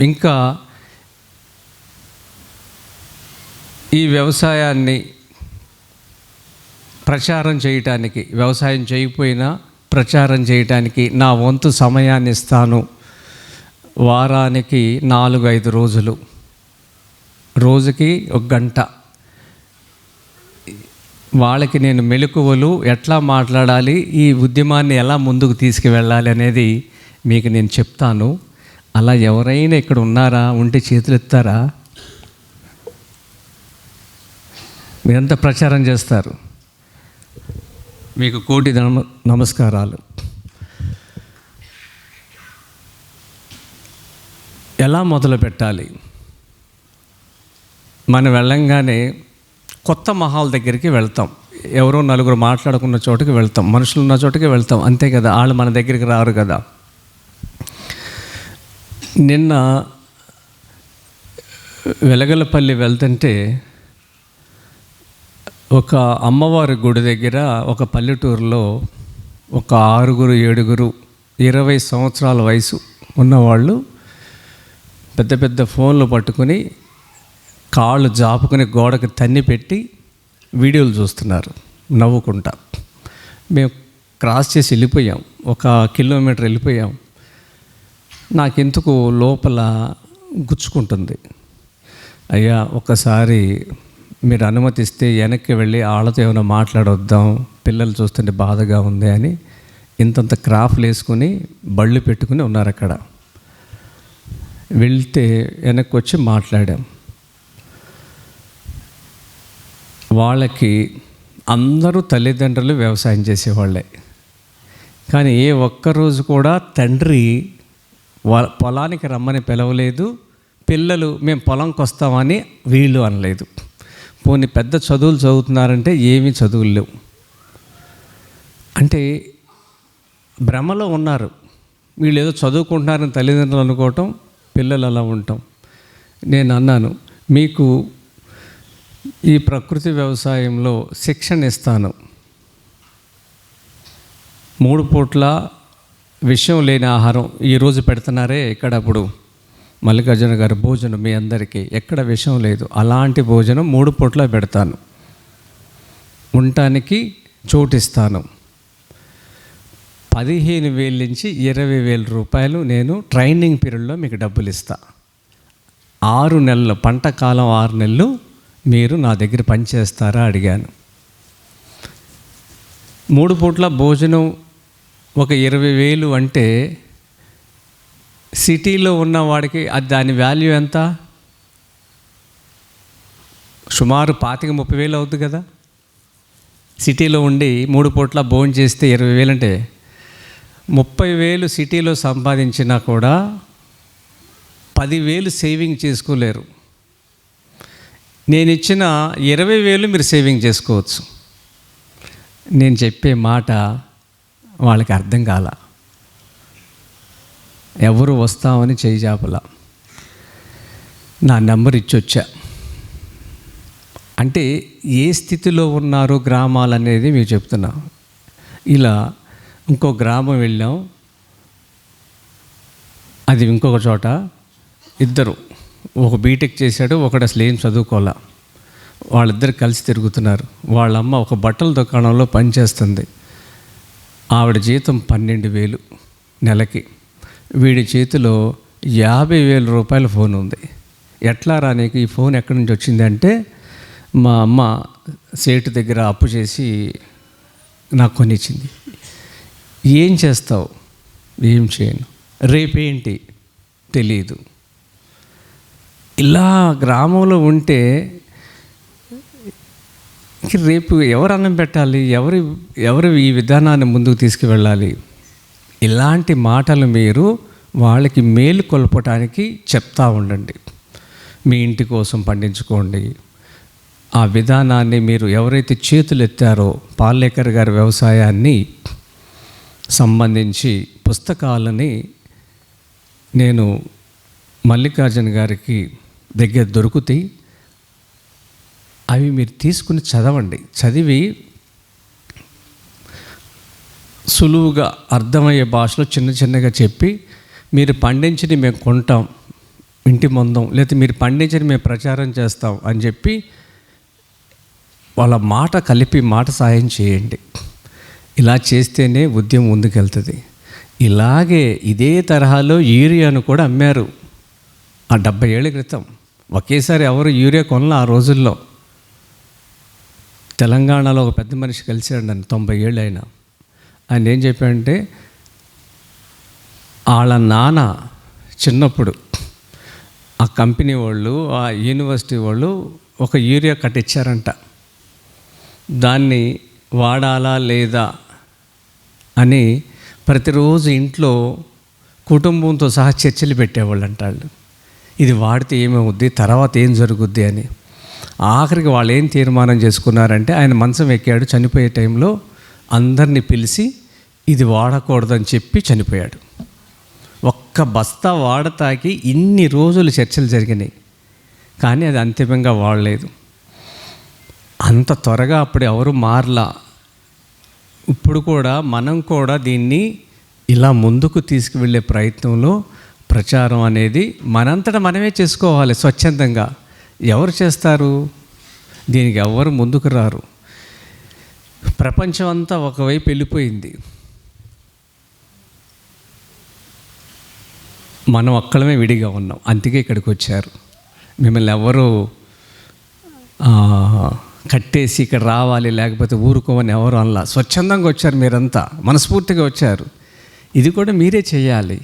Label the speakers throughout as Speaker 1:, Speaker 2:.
Speaker 1: ఇంకా ఈ వ్యవసాయాన్ని ప్రచారం చేయటానికి వ్యవసాయం చేయకపోయినా ప్రచారం చేయటానికి నా వంతు సమయాన్ని ఇస్తాను. వారానికి నాలుగు ఐదు రోజులు. రోజుకి ఒక గంట. వాళ్ళకి నేను మెలకువలు ఎట్లా మాట్లాడాలి ఈ ఉద్యమాన్ని ఎలా ముందుకు తీసుకువెళ్ళాలి అనేది మీకు నేను చెప్తాను. అలా ఎవరైనా ఇక్కడ ఉన్నారా? ఉంటే చేతులు ఎత్తారా? మీరంతా ప్రచారం చేస్తారు. మీకు కోటి నమ నమస్కారాలు. ఎలా మొదలు పెట్టాలి? మనం వెళ్ళంగానే కొత్త మహాల్ దగ్గరికి వెళ్తాం. ఎవరో నలుగురు మాట్లాడుకున్న చోటుకి వెళ్తాం. మనుషులు ఉన్న చోటుకి వెళ్తాం. అంతే కదా వాళ్ళు మన దగ్గరికి రారు కదా. నిన్న వెలగలపల్లి వెళ్తుంటే ఒక అమ్మవారి గుడి దగ్గర ఒక పల్లెటూరులో ఒక ఆరుగురు ఏడుగురు ఇరవై సంవత్సరాల వయసు ఉన్నవాళ్ళు పెద్ద పెద్ద ఫోన్లు పట్టుకుని కాళ్ళు జాపుకుని గోడకు తన్ని పెట్టి వీడియోలు చూస్తున్నారు. నవ్వుకుంటా. మేము క్రాస్ చేసి వెళ్ళిపోయాం. ఒక కిలోమీటర్ వెళ్ళిపోయాం. నాకెందుకు లోపల గుచ్చుకుంటుంది? అయ్యా ఒకసారి మీరు అనుమతిస్తే వెనక్కి వెళ్ళి వాళ్ళతో ఏమైనా మాట్లాడొద్దాం పిల్లలు చూస్తుంటే బాధగా ఉంది అని ఇంతంత క్రాఫ్లు వేసుకుని బళ్ళు పెట్టుకుని ఉన్నారు అక్కడ వెళ్తే వెనక్కి వచ్చి మాట్లాడాం. వాళ్ళకి అందరూ తల్లిదండ్రులు వ్యవసాయం చేసేవాళ్ళే. కానీ ఏ ఒక్కరోజు కూడా తండ్రి పొలానికి రమ్మని పిలవలేదు. పిల్లలు మేము పొలంకి వస్తామని వీళ్ళు అనలేదు. పోనీ పెద్ద చదువులు చదువుతున్నారంటే ఏమీ చదువులు లేవు. అంటే భ్రమలో ఉన్నారు. వీళ్ళు ఏదో చదువుకుంటున్నారని తల్లిదండ్రులు అనుకోవటం పిల్లలు అలా ఉండటం. నేను అన్నాను మీకు ఈ ప్రకృతి వ్యవసాయంలో శిక్షణ ఇస్తాను. మూడు పూట్ల విషయం లేని ఆహారం ఈరోజు పెడుతున్నారే? ఇక్కడ అప్పుడు? మల్లికార్జున గారి భోజనం మీ అందరికీ. ఎక్కడ విషయం లేదు. అలాంటి భోజనం మూడు పూట్ల పెడతాను. ఉండటానికి చోటిస్తాను. పదిహేను వేల నుంచి ఇరవై వేల రూపాయలు నేను ట్రైనింగ్ పీరియడ్లో మీకు డబ్బులు ఇస్తా ఆరు నెలలు పంట కాలం ఆరు నెలలు మీరు నా దగ్గర పనిచేస్తారా? అడిగాను. మూడు పూట్ల భోజనం ఒక ఇరవై వేలు అంటే సిటీలో ఉన్న వాడికి అది దాని వాల్యూ ఎంత? సుమారు పాతిక ముప్పై వేలు అవుతుంది కదా. సిటీలో ఉండి మూడు పూట్ల భోజనం చేస్తే ఇరవై వేలు అంటే ముప్పై వేలు సిటీలో సంపాదించినా కూడా పదివేలు సేవింగ్ చేసుకోలేరు. నేను ఇచ్చిన ఇరవై వేలు మీరు సేవింగ్ చేసుకోవచ్చు. నేను చెప్పే మాట వాళ్ళకి అర్థం కాల. ఎవరు వస్తామని చేయిచాపల నా నెంబర్ ఇచ్చొచ్చా. అంటే ఏ స్థితిలో ఉన్నారు గ్రామాలు అనేది మేము చెప్తున్నాం. ఇలా ఇంకో గ్రామం వెళ్ళాం. అది ఇంకొక చోట. ఇద్దరు. ఒక బీటెక్ చేశాడు ఒకడు అసలు ఏం చదువుకోలే వాళ్ళిద్దరు కలిసి తిరుగుతున్నారు. వాళ్ళమ్మ ఒక బట్టల దుకాణంలో పనిచేస్తుంది. ఆవిడ జీతం పన్నెండు వేలు నెలకి. వీడి చేతిలో యాభై వేల రూపాయల ఫోన్ ఉంది. ఎట్లా రానీకి ఈ ఫోన్ ఎక్కడి నుంచి వచ్చిందంటే మా అమ్మ సేటు దగ్గర అప్పు చేసి నాకు కొనిచ్చింది. ఏం చేస్తావు? ఏం చేయను. రేపేంటి? తెలియదు ఇలా గ్రామంలో ఉంటే రేపు ఎవరు అన్నం పెట్టాలి? ఎవరు ఎవరు ఈ విధానాన్ని ముందుకు తీసుకువెళ్ళాలి? ఇలాంటి మాటలు మీరు వాళ్ళకి మేలు కొల్పటానికి చెప్తా ఉండండి. మీ ఇంటి కోసం పండించుకోండి. ఆ విధానాన్ని మీరు ఎవరైతే చేతులు ఎత్తారో పాలేకర్ గారి వ్యవసాయాన్ని సంబంధించి పుస్తకాలని నేను మల్లికార్జున గారికి దగ్గర దొరుకుతాయి. అవి మీరు తీసుకుని చదవండి. చదివి సులువుగా అర్థమయ్యే భాషలో చిన్న చిన్నగా చెప్పి మీరు పండించని మేము కొంటాం ఇంటి మందం లేకపోతే మీరు పండించని మేము ప్రచారం చేస్తాం అని చెప్పి వాళ్ళ మాట కలిపి మాట సాయం చేయండి. ఇలా చేస్తేనే ఉద్యమం ముందుకెళ్తుంది. ఇలాగే ఇదే తరహాలో యూరియాను కూడా అమ్మారు. ఆ డెబ్బై ఏళ్ళ క్రితం ఒకేసారి ఎవరు యూరియా కొనల ఆ రోజుల్లో. తెలంగాణలో ఒక పెద్ద మనిషి కలిసాడు నన్ను తొంభై ఏళ్ళు అయినా ఆయన ఏం చెప్పాడంటే వాళ్ళ నాన్న చిన్నప్పుడు ఆ కంపెనీ వాళ్ళు ఆ యూనివర్సిటీ వాళ్ళు ఒక యూరియా కట్టించారంట దాన్ని వాడాలా లేదా అని ప్రతిరోజు ఇంట్లో కుటుంబంతో సహా చర్చలు పెట్టేవాళ్ళు అంటాళ్ళు ఇది వాడితే ఏమవుద్ది తర్వాత ఏం జరుగుద్ది అని. ఆఖరికి వాళ్ళు ఏం తీర్మానం చేసుకున్నారంటే ఆయన మంచం ఎక్కాడు చనిపోయే టైంలో అందరినీ పిలిచి ఇది వాడకూడదని చెప్పి చనిపోయాడు. ఒక్క బస్తా వాడతాకి ఇన్ని రోజులు చర్చలు జరిగినాయి. కానీ అది అంతిమంగా వాడలేదు. అంత త్వరగా అప్పుడు ఎవరు మారలా. ఇప్పుడు కూడా మనం కూడా దీన్ని ఇలా ముందుకు తీసుకువెళ్ళే ప్రయత్నంలో ప్రచారం అనేది మనంతటా మనమే చేసుకోవాలి స్వచ్ఛందంగా. ఎవరు చేస్తారు? దీనికి ఎవరు ముందుకు రారు. ప్రపంచం అంతా ఒకవైపు వెళ్ళిపోయింది. మనం అక్కడమే విడిగా ఉన్నాం. అందుకే ఇక్కడికి వచ్చారు. మిమ్మల్ని ఎవరు కట్టేసి ఇక్కడ రావాలి లేకపోతే ఊరుకోమని ఎవరు అనలా. స్వచ్ఛందంగా వచ్చారు మీరంతా. మనస్ఫూర్తిగా వచ్చారు. ఇది కూడా మీరే చేయాలి.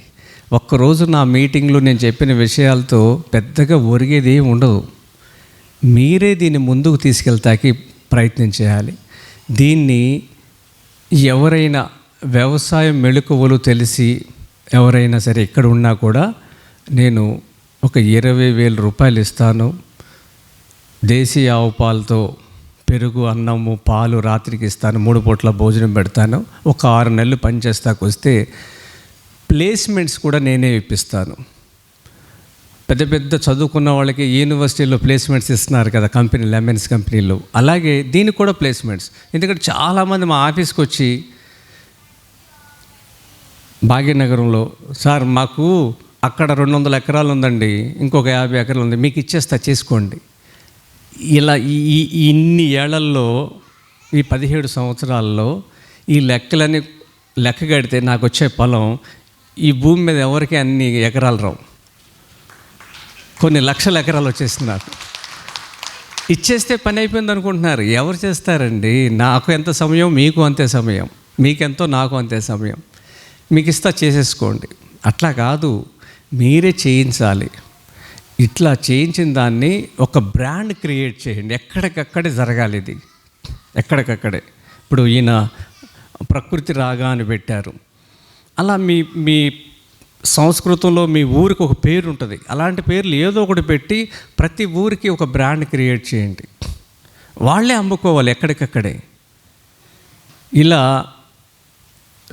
Speaker 1: ఒక్కరోజు నా మీటింగ్లో నేను చెప్పిన విషయాలతో పెద్దగా ఒరిగేది ఉండదు. మీరే దీన్ని ముందుకు తీసుకెళ్తాకి ప్రయత్నం చేయాలి. దీన్ని ఎవరైనా వ్యవసాయం మెళుకువలు తెలిసి ఎవరైనా సరే ఎక్కడ ఉన్నా కూడా నేను ఒక ఇరవై వేల రూపాయలు ఇస్తాను. దేశీయ ఆవు పాలతో పెరుగు అన్నము పాలు రాత్రికి ఇస్తాను. మూడు పూట్ల భోజనం పెడతాను. ఒక ఆరు నెలలు పనిచేస్తాకు వస్తే ప్లేస్మెంట్స్ కూడా నేనే ఇప్పిస్తాను. పెద్ద పెద్ద చదువుకున్న వాళ్ళకి యూనివర్సిటీలో ప్లేస్మెంట్స్ ఇస్తున్నారు కదా కంపెనీ లెమన్స్ కంపెనీలో అలాగే దీనికి కూడా ప్లేస్మెంట్స్ ఎందుకంటే చాలామంది మా ఆఫీస్కి వచ్చి భాగ్యనగరంలో సార్ మాకు అక్కడ రెండు వందల ఎకరాలు ఉందండి ఇంకొక యాభై ఎకరాలు ఉంది మీకు ఇచ్చేస్తా చేసుకోండి. ఇలా ఈ ఈ ఇన్ని ఏళ్ళలో ఈ పదిహేడు సంవత్సరాల్లో ఈ లెక్కలని లెక్క కడితే నాకు వచ్చే పొలం ఈ భూమి మీద ఎవరికి అన్ని ఎకరాలు రావు. కొన్ని లక్షల ఎకరాలు వచ్చేస్తున్నారు. ఇచ్చేస్తే పని అయిపోయింది అనుకుంటున్నారు. ఎవరు చేస్తారండి? నాకు ఎంత సమయం? మీకు అంతే సమయం. మీకెంతో నాకు అంతే సమయం. మీకు ఇస్తా చేసేసుకోండి. అట్లా కాదు. మీరే చేయించాలి. ఇట్లా చేయించిన దాన్ని ఒక బ్రాండ్ క్రియేట్ చేయండి. ఎక్కడికక్కడే జరగాలి ఇది. ఎక్కడికక్కడే. ఇప్పుడు ఈయన ప్రకృతి రాగా అని పెట్టారు. అలా మీ మీ సంస్కృతంలో మీ ఊరికి ఒక పేరు ఉంటుంది. అలాంటి పేర్లు ఏదో ఒకటి పెట్టి ప్రతి ఊరికి ఒక బ్రాండ్ క్రియేట్ చేయండి. వాళ్ళే అమ్ముకోవాలి ఎక్కడికక్కడే. ఇలా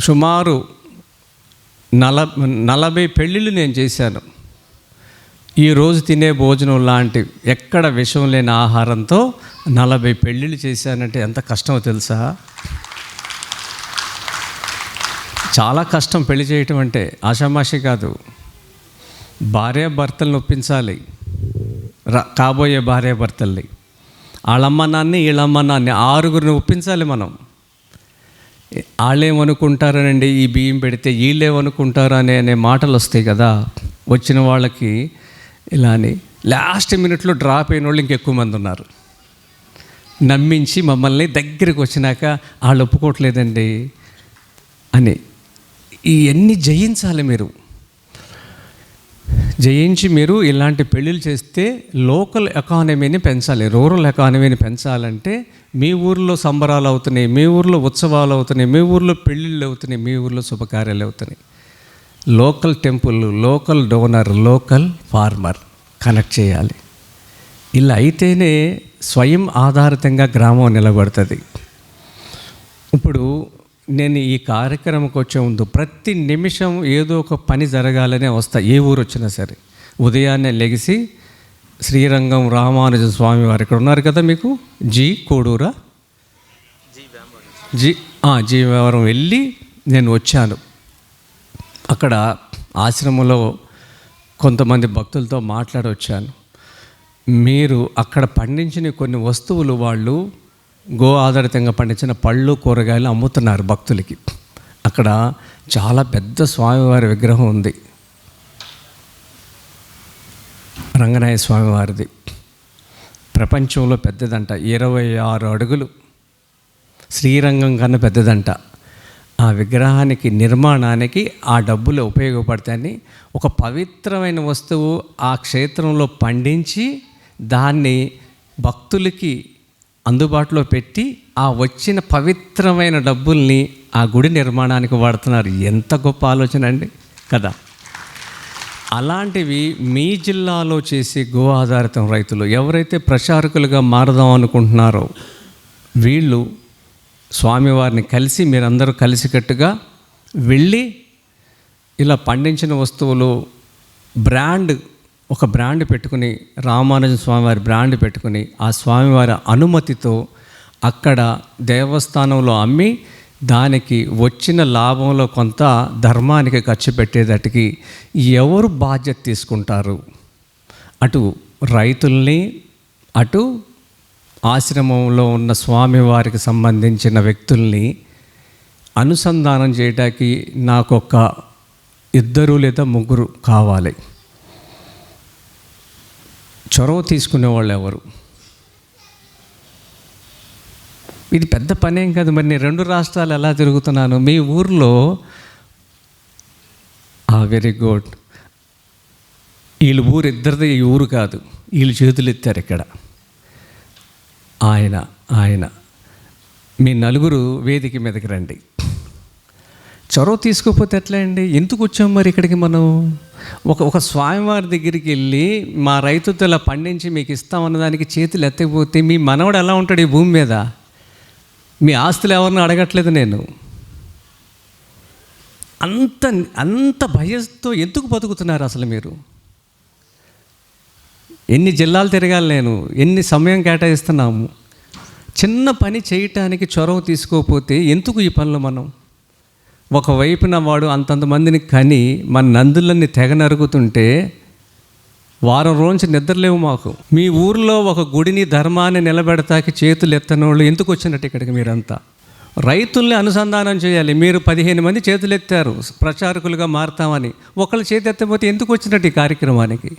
Speaker 1: సుమారు నల నలభై పెళ్ళిళ్ళు నేను చేశాను. ఈరోజు తినే భోజనం లాంటి ఎక్కడ విషం లేని ఆహారంతో నలభై పెళ్ళిళ్ళు చేశానంటే ఎంత కష్టమో తెలుసా? చాలా కష్టం పెళ్ళి చేయటం అంటే ఆషామాషి కాదు. భార్య భర్తలను ఒప్పించాలి. రా కాబోయే భార్య భర్తల్ని. వాళ్ళమ్మ నాన్ని వీళ్ళమ్మ నాన్ని ఆరుగురిని ఒప్పించాలి మనం. వాళ్ళేమనుకుంటారనండి ఈ బియ్యం పెడితే వీళ్ళేమనుకుంటారు అనే అనే మాటలు వస్తాయి కదా. వచ్చిన వాళ్ళకి ఇలా అని. లాస్ట్ మినిట్లో డ్రాప్ అయిన వాళ్ళు ఇంకెక్కువ మంది ఉన్నారు. నమ్మించి మమ్మల్ని దగ్గరికి వచ్చినాక వాళ్ళు ఒప్పుకోవట్లేదండి అని. ఇవన్నీ జయించాలి మీరు. జయించి మీరు ఇలాంటి పెళ్ళిళ్ళు చేస్తే లోకల్ ఎకానమీని పెంచాలి రూరల్ ఎకానమీని పెంచాలంటే మీ ఊర్లో సంబరాలు అవుతున్నాయి మీ ఊర్లో ఉత్సవాలు అవుతున్నాయి మీ ఊర్లో పెళ్ళిళ్ళు అవుతున్నాయి మీ ఊర్లో శుభకార్యాలు అవుతున్నాయి. Local temple local donor local farmer connect చేయాలి. ఇలా అయితేనే స్వయం ఆధారితంగా గ్రామం నిలబడుతుంది. ఇప్పుడు నేను ఈ కార్యక్రమంకి వచ్చే ముందు ప్రతి నిమిషం ఏదో ఒక పని జరగాలనే వస్తా ఏ ఊరు వచ్చినా సరే. ఉదయాన్నే లెగిసి శ్రీరంగం రామానుజ స్వామి వారు ఇక్కడ ఉన్నారు కదా మీకు? జీ కోడూరా? జీ జీ వ్యవహారం వెళ్ళి నేను వచ్చాను. అక్కడ ఆశ్రమంలో కొంతమంది భక్తులతో మాట్లాడొచ్చాను. మీరు అక్కడ పండించిన కొన్ని వస్తువులు వాళ్ళు గో ఆధారితంగా పండించిన పళ్ళు కూరగాయలు అమ్ముతున్నారు భక్తులకి. అక్కడ చాలా పెద్ద స్వామివారి విగ్రహం ఉంది. రంగనాయ స్వామివారిది. ప్రపంచంలో పెద్దదంట. ఇరవై ఆరు అడుగులు. శ్రీరంగం కన్నా పెద్దదంట. ఆ విగ్రహానికి నిర్మాణానికి ఆ డబ్బులు ఉపయోగపడతాయని ఒక పవిత్రమైన వస్తువు ఆ క్షేత్రంలో పండించి దాన్ని భక్తులకి అందుబాటులో పెట్టి ఆ వచ్చిన పవిత్రమైన డబ్బుల్ని ఆ గుడి నిర్మాణానికి వాడుతున్నారు. ఎంత గొప్ప ఆలోచన అండి. కదా. అలాంటివి మీ జిల్లాలో చేసే గో ఆధారితం రైతులు ఎవరైతే ప్రచారకులుగా మారదాం అనుకుంటున్నారో వీళ్ళు స్వామివారిని కలిసి మీరందరూ కలిసికట్టుగా వెళ్ళి ఇలా పండించిన వస్తువులు బ్రాండ్ ఒక బ్రాండ్ పెట్టుకుని రామానుజ స్వామివారి బ్రాండ్ పెట్టుకుని ఆ స్వామివారి అనుమతితో అక్కడ దేవస్థానంలో అమ్మి దానికి వచ్చిన లాభంలో కొంత ధర్మానికి ఖర్చు పెట్టేటట్టుకి ఎవరు బాధ్యత తీసుకుంటారు? అటు రైతుల్ని అటు ఆశ్రమంలో ఉన్న స్వామివారికి సంబంధించిన వ్యక్తుల్ని అనుసంధానం చేయడానికి నాకు ఒక ఇద్దరు లేదా ముగ్గురు కావాలి. చొరవ తీసుకునే వాళ్ళు ఎవరు? ఇది పెద్ద పనేం కాదు. మరి నేను రెండు రాష్ట్రాలు ఎలా తిరుగుతున్నాను? మీ ఊర్లో వెరీ గుడ్ వీళ్ళు ఊరు ఇద్దరిది ఈ ఊరు కాదు. వీళ్ళు చేతులు ఎత్తారు ఇక్కడ. ఆయన ఆయన. మీ నలుగురు వేదిక మీదకి రండి. చొరవ తీసుకోకపోతే ఎట్లా అండి ఎందుకు వచ్చాం మరి ఇక్కడికి మనం? ఒక ఒక స్వామివారి దగ్గరికి వెళ్ళి మా రైతుతో ఇలా పండించి మీకు ఇస్తామన్న దానికి చేతులు ఎత్తకపోతే మీ మనవడు ఎలా ఉంటాడు ఈ భూమి మీద? మీ ఆస్తులు ఎవరిని అడగట్లేదు నేను. అంత అంత భయంతో ఎందుకు బతుకుతున్నారు అసలు మీరు? ఎన్ని జిల్లాలు తిరగాలి నేను ఎన్ని సమయం కేటాయిస్తున్నాము? చిన్న పని చేయటానికి చొరవ తీసుకోకపోతే ఎందుకు ఈ పనులు మనం? ఒకవైపున వాడు అంతంత మందిని కని మన నందులన్నీ తెగ నరుగుతుంటే వారం రోజు నిద్రలేవు మాకు. మీ ఊర్లో ఒక గుడిని ధర్మాన్ని నిలబెడతాకి చేతులు ఎత్తనోళ్ళు ఎందుకు వచ్చినట్టు ఇక్కడికి మీరంతా? రైతుల్ని అనుసంధానం చేయాలి. మీరు పదిహేను మంది చేతులు ఎత్తారు ప్రచారకులుగా మారుతామని. ఒకళ్ళు చేతి ఎత్తపోతే ఎందుకు వచ్చినట్టు ఈ కార్యక్రమానికి?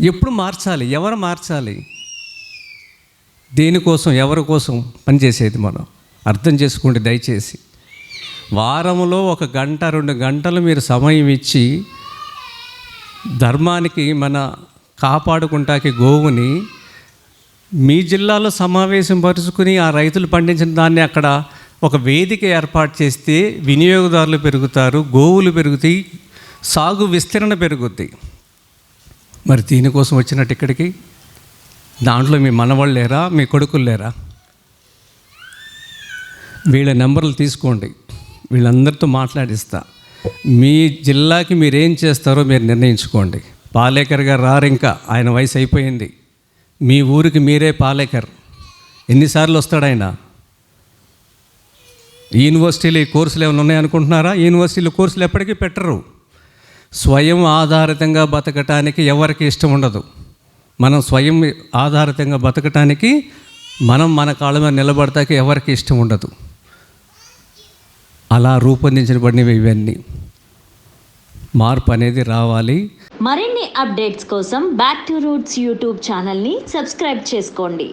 Speaker 1: ఎప్పుడు మార్చాలి? ఎవరు మార్చాలి? దేనికోసం ఎవరి కోసం పనిచేసేది మనం? అర్థం చేసుకోండి దయచేసి. వారంలో ఒక గంట రెండు గంటలు మీరు సమయం ఇచ్చి ధర్మానికి మన కాపాడుకుంటాకి గోవుని మీ జిల్లాలో సమావేశం పరుచుకుని ఆ రైతులు పండించిన దాన్ని అక్కడ ఒక వేదిక ఏర్పాటు చేస్తే వినియోగదారులు పెరుగుతారు గోవులు పెరుగుతాయి సాగు విస్తరణ పెరుగుద్ది. మరి దీనికోసం వచ్చినట్టు ఇక్కడికి? దాంట్లో మీ మనవాళ్ళు లేరా మీ కొడుకులు లేరా? వీళ్ళ నెంబర్లు తీసుకోండి. వీళ్ళందరితో మాట్లాడిస్తా. మీ జిల్లాకి మీరు ఏం చేస్తారో మీరు నిర్ణయించుకోండి. పాలేకర్ గారు రారు ఇంకా ఆయన వయసు అయిపోయింది. మీ ఊరికి మీరే పాలేకర్. ఎన్నిసార్లు వస్తాడు ఆయన? యూనివర్సిటీలు ఈ కోర్సులు ఏమైనా ఉన్నాయనుకుంటున్నారా యూనివర్సిటీలు కోర్సులు ఎప్పటికీ పెట్టరు. స్వయం ఆధారితంగా బతకటానికి ఎవరికి ఇష్టం ఉండదు. మనం స్వయం ఆధారితంగా బతకటానికి మనం మన కాళ్ళ మీద నిలబడతాకి ఎవరికి ఇష్టం ఉండదు. అలా రూపొందించబడినవి ఇవన్నీ. మార్పు అనేది రావాలి.
Speaker 2: మరిన్ని అప్డేట్స్ కోసం బ్యాక్ టు రూట్స్ యూట్యూబ్ ఛానల్ని సబ్స్క్రైబ్ చేసుకోండి.